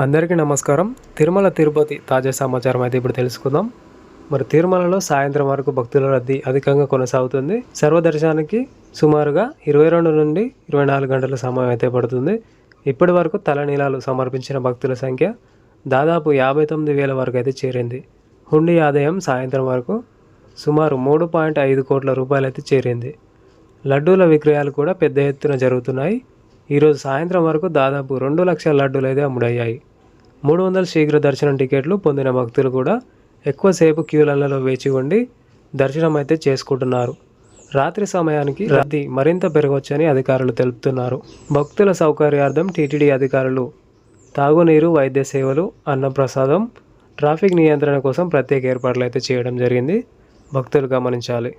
అందరికీ నమస్కారం. తిరుమల తిరుపతి తాజా సమాచారం అయితే ఇప్పుడు తెలుసుకుందాం. మరి తిరుమలలో సాయంత్రం వరకు భక్తుల రద్దీ అధికంగా కొనసాగుతుంది. సర్వదర్శనానికి సుమారుగా ఇరవై రెండు నుండి ఇరవై నాలుగు గంటల సమయం అయితే పడుతుంది. ఇప్పటి వరకు తలనీలాలు సమర్పించిన భక్తుల సంఖ్య దాదాపు యాభై తొమ్మిది వేల వరకు అయితే చేరింది. హుండీ ఆదాయం సాయంత్రం వరకు సుమారు మూడు పాయింట్ ఐదు కోట్ల రూపాయలు అయితే చేరింది. లడ్డూల విక్రయాలు కూడా పెద్ద ఎత్తున జరుగుతున్నాయి. ఈరోజు సాయంత్రం వరకు దాదాపు రెండు లక్షల లడ్డూలు అయితే అమ్ముడయ్యాయి. మూడు వందల శీఘ్ర దర్శనం టికెట్లు పొందిన భక్తులు కూడా ఎక్కువసేపు క్యూలలో వేచి ఉండి దర్శనం అయితే చేసుకుంటున్నారు. రాత్రి సమయానికి రద్దీ మరింత పెరగవచ్చని అధికారులు తెలుపుతున్నారు. భక్తుల సౌకర్యార్థం టీటీడీ అధికారులు తాగునీరు వైద్య సేవలు అన్నప్రసాదం ట్రాఫిక్ నియంత్రణ కోసం ప్రత్యేక ఏర్పాట్లు అయితే చేయడం జరిగింది. భక్తులు గమనించాలి.